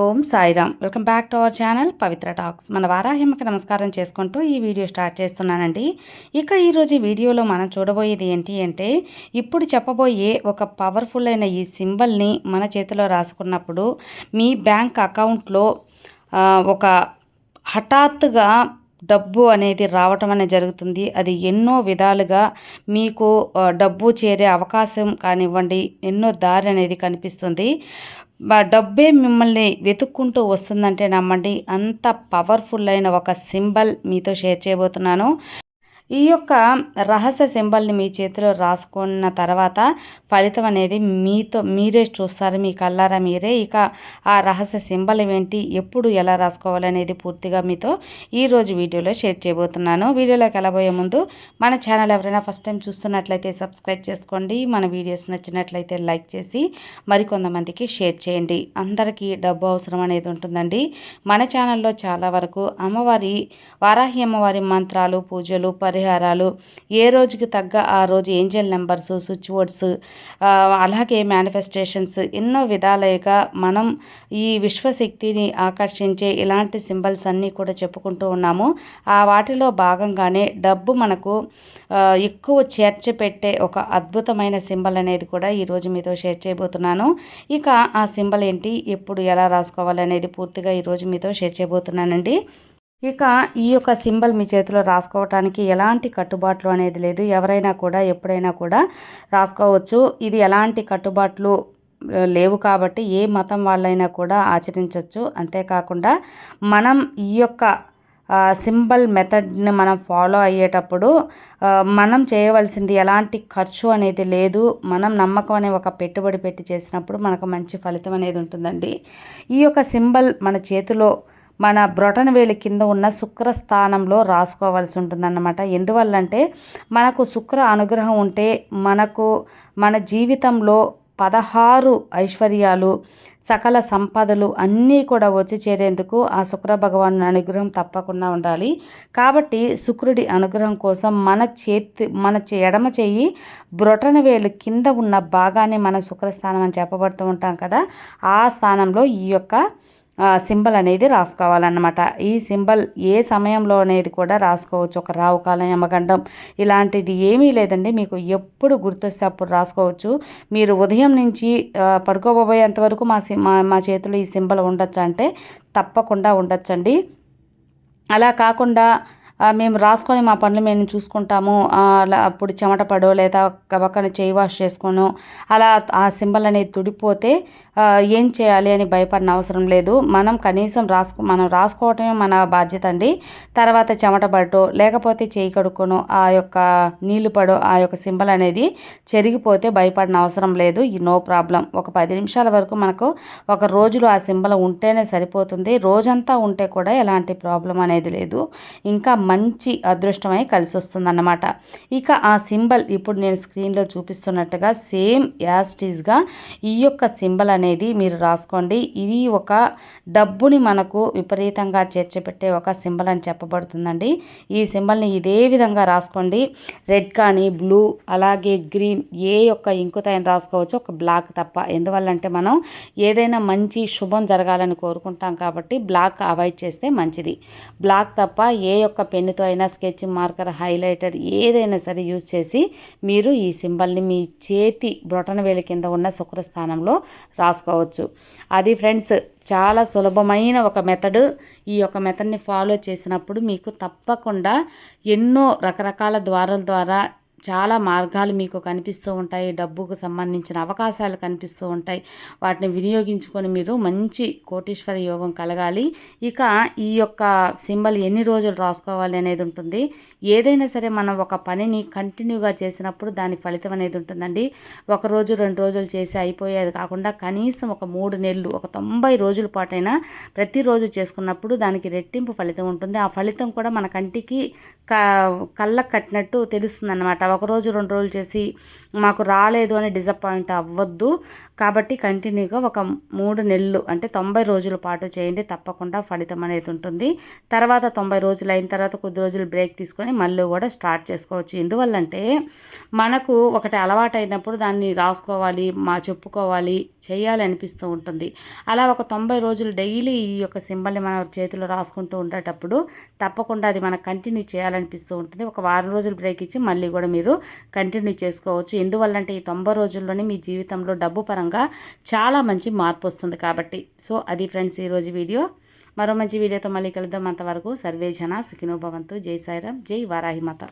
Om Sairam. Welcome back to our channel Pavitra Talks. మన వారాహిమ్మకి నమస్కారం చేసుకుంటూ ఈ వీడియో స్టార్ట్ చేస్తున్నానండి. ఇక ఈరోజు వీడియోలో మనం చూడబోయేది ఏంటి అంటే ఇప్పుడు చెప్పబోయే ఒక పవర్ఫుల్ అయిన ఈ సింబల్ని మన చేతిలో రాసుకున్నప్పుడు మీ బ్యాంక్ అకౌంట్లో ఒక హఠాత్తుగా డబ్బు అనేది రావటం అనేది జరుగుతుంది. అది ఎన్నో విధాలుగా మీకు డబ్బు చేరే అవకాశం కానివ్వండి ఎన్నో దారి అనేది కనిపిస్తుంది. డబ్బే మిమ్మల్ని వెతుక్కుంటూ వస్తుందంటే నమ్మండి. అంత పవర్ఫుల్ అయిన ఒక సింబల్ మీతో షేర్ చేయబోతున్నాను. ఈ యొక్క రహస్య సింబల్ని మీ చేతిలో రాసుకున్న తర్వాత ఫలితం అనేది మీతో మీరే చూస్తారు మీ కళ్ళారా మీరే. ఇక ఆ రహస్య సింబల్ ఏంటి ఎప్పుడు ఎలా రాసుకోవాలనేది పూర్తిగా మీతో ఈరోజు వీడియోలో షేర్ చేయబోతున్నాను. వీడియోలోకి వెళ్ళబోయే ముందు మన ఛానల్ ఎవరైనా ఫస్ట్ టైం చూస్తున్నట్లయితే సబ్స్క్రైబ్ చేసుకోండి. మన వీడియోస్ నచ్చినట్లయితే లైక్ చేసి మరికొంతమందికి షేర్ చేయండి. అందరికీ డబ్బు అవసరం అనేది ఉంటుందండి. మన ఛానల్లో చాలా వరకు అమ్మవారి వారాహి అమ్మవారి మంత్రాలు పూజలు పరి పరిహారాలు. ఏ రోజుకి తగ్గ ఆ రోజు ఏంజల్ నెంబర్స్ స్విచ్ బోర్డ్స్ అలాగే మేనిఫెస్టేషన్స్ ఎన్నో విధాలుగా మనం ఈ విశ్వశక్తిని ఆకర్షించే ఇలాంటి సింబల్స్ అన్నీ కూడా చెప్పుకుంటూ ఉన్నాము. ఆ వాటిలో భాగంగానే డబ్బు మనకు ఎక్కువ చేర్చి పెట్టే ఒక అద్భుతమైన సింబల్ అనేది కూడా ఈరోజు మీతో షేర్ చేయబోతున్నాను. ఇక ఆ సింబల్ ఏంటి ఎప్పుడు ఎలా రాసుకోవాలనేది పూర్తిగా ఈరోజు మీతో షేర్ చేయబోతున్నానండి. ఇక ఈ యొక్క సింబల్ మీ చేతిలో రాసుకోవటానికి ఎలాంటి కట్టుబాట్లు అనేది లేదు. ఎవరైనా కూడా ఎప్పుడైనా కూడా రాసుకోవచ్చు. ఇది ఎలాంటి కట్టుబాట్లు లేవు కాబట్టి ఏ మతం వాళ్ళైనా కూడా ఆచరించవచ్చు అంతేకాకుండా మనం ఈ యొక్క సింబల్ మెథడ్ని మనం ఫాలో అయ్యేటప్పుడు మనం చేయవలసింది ఎలాంటి ఖర్చు అనేది లేదు. మనం నమ్మకం అనే ఒక పెట్టుబడి పెట్టి చేసినప్పుడు మనకు మంచి ఫలితం అనేది ఉంటుందండి. ఈ యొక్క సింబల్ మన చేతిలో మన బ్రొటన వేలి కింద ఉన్న శుక్ర స్థానంలో రాసుకోవాల్సి ఉంటుందన్నమాట. ఎందువల్లంటే మనకు శుక్ర అనుగ్రహం ఉంటే మనకు మన జీవితంలో పదహారు ఐశ్వర్యాలు సకల సంపదలు అన్నీ కూడా వచ్చి చేరేందుకు ఆ శుక్ర భగవాన్ అనుగ్రహం తప్పకుండా ఉండాలి. కాబట్టి శుక్రుడి అనుగ్రహం కోసం మన చేతి మన ఎడమ చెయ్యి బ్రొటన వేలు కింద ఉన్న భాగాన్ని మన శుక్రస్థానం అని చెప్పబడుతూ ఉంటాం కదా. ఆ స్థానంలో ఈ యొక్క సింబల్ అనేది రాసుకోవాలన్నమాట. ఈ సింబల్ ఏ సమయంలో అనేది కూడా రాసుకోవచ్చు. ఒక రావు కాలం యమగండం ఇలాంటిది ఏమీ లేదండి. మీకు ఎప్పుడు గుర్తొస్తే అప్పుడు రాసుకోవచ్చు. మీరు ఉదయం నుంచి పడుకోబోయేంత వరకు మా మా మా చేతిలో ఈ సింబల్ ఉండొచ్చు అంటే తప్పకుండా ఉండొచ్చండి. అలా కాకుండా మేము రాసుకొని మా పనులు మేము చూసుకుంటాము. అలా అప్పుడు చెమట పడో లేదా గబక్కన చేయి వాష్ చేసుకోను అలా ఆ సింబల్ అనేది తుడిపోతే ఏం చేయాలి అని భయపడిన అవసరం లేదు. మనం కనీసం రాసుకో మనం రాసుకోవటమే మన బాధ్యత అండి. తర్వాత చెమట పడటో లేకపోతే చేయి కడుక్కోను ఆ యొక్క నీళ్ళు పడో ఆ యొక్క సింబల్ అనేది చెరిగిపోతే భయపడిన అవసరం లేదు. ఈ నో ప్రాబ్లం. ఒక పది నిమిషాల వరకు మనకు ఒక రోజులో ఆ సింబల్ ఉంటేనే సరిపోతుంది. రోజంతా ఉంటే కూడా ఎలాంటి ప్రాబ్లం అనేది లేదు. ఇంకా మంచి అదృష్టమై కలిసి వస్తుందన్నమాట. ఇక ఆ సింబల్ ఇప్పుడు నేను స్క్రీన్లో చూపిస్తున్నట్టుగా సేమ్ యాస్టీస్గా ఈ యొక్క సింబల్ అనేది అనేది మీరు రాసుకోండి. ఇది ఒక డబ్బుని మనకు విపరీతంగా చేర్చిపెట్టే ఒక సింబల్ అని చెప్పబడుతుందండి. ఈ సింబల్ని ఇదే విధంగా రాసుకోండి. రెడ్ కానీ బ్లూ అలాగే గ్రీన్ ఏ యొక్క ఇంకుతాయని రాసుకోవచ్చు. ఒక బ్లాక్ తప్ప. ఎందువల్లంటే మనం ఏదైనా మంచి శుభం జరగాలని కోరుకుంటాం కాబట్టి బ్లాక్ అవాయిడ్ చేస్తే మంచిది. బ్లాక్ తప్ప ఏ యొక్క పెన్నుతో అయినా స్కెచ్ మార్కర్ హైలైటర్ ఏదైనా సరే యూజ్ చేసి మీరు ఈ సింబల్ని మీ చేతి బ్రొటన వేలి కింద ఉన్న శుక్రస్థానంలో రాసుకోవచ్చు. అది ఫ్రెండ్స్ చాలా సులభమైన ఒక మెథడ్ ఈ యొక్క మెథడ్ని ఫాలో చేసినప్పుడు మీకు తప్పకుండా ఎన్నో రకరకాల ద్వారాల ద్వారా చాలా మార్గాలు మీకు కనిపిస్తూ ఉంటాయి. డబ్బుకు సంబంధించిన అవకాశాలు కనిపిస్తూ ఉంటాయి. వాటిని వినియోగించుకొని మీరు మంచి కోటీశ్వర యోగం కలగాలి. ఇక ఈ యొక్క సింబల్ ఎన్ని రోజులు రాసుకోవాలి అనేది ఉంటుంది. ఏదైనా సరే మనం ఒక పనిని కంటిన్యూగా చేసినప్పుడు దాని ఫలితం అనేది ఉంటుందండి. ఒక రోజు రెండు రోజులు చేసి అయిపోయేది కాకుండా కనీసం ఒక మూడు నెలలు ఒక తొంభై రోజుల పాటైనా ప్రతిరోజు చేసుకున్నప్పుడు దానికి రెట్టింపు ఫలితం ఉంటుంది. ఆ ఫలితం కూడా మన కంటికి కళ్ళకు కట్టినట్టు తెలుస్తుంది అన్నమాట ఒక రోజు రెండు రోజులు చేసి మాకు రాలేదు అని డిసప్పాయింట్ అవ్వద్దు. కాబట్టి కంటిన్యూగా ఒక మూడు నెలలు అంటే తొంభై రోజుల పాటు చేయండి తప్పకుండా ఫలితం అనేది ఉంటుంది. తర్వాత తొంభై రోజులు అయిన తర్వాత కొద్ది రోజులు బ్రేక్ తీసుకొని మళ్ళీ కూడా స్టార్ట్ చేసుకోవచ్చు. ఎందువల్లంటే మనకు ఒకటి అలవాటు అయినప్పుడు దాన్ని రాసుకోవాలి మా చెప్పుకోవాలి చేయాలి అనిపిస్తూ ఉంటుంది. అలా ఒక తొంభై రోజులు డైలీ ఈ యొక్క సింబల్ని మన చేతిలో రాసుకుంటూ ఉండేటప్పుడు తప్పకుండా అది మనకు కంటిన్యూ చేయాలనిపిస్తూ ఉంటుంది. ఒక వారం రోజులు బ్రేక్ ఇచ్చి మళ్ళీ కూడా మీరు కంటిన్యూ చేసుకోవచ్చు. ఎందువల్లంటే ఈ తొంభై రోజుల్లోనే మీ జీవితంలో డబ్బు పరంగా చాలా మంచి మార్పు వస్తుంది కాబట్టి. సో అది ఫ్రెండ్స్ ఈరోజు వీడియో. మరో మంచి వీడియోతో మళ్ళీ కలుద్దాం. అంతవరకు సర్వే జన సుఖినోభవంతు జై సాయిరామ్. జై వారాహిమాత.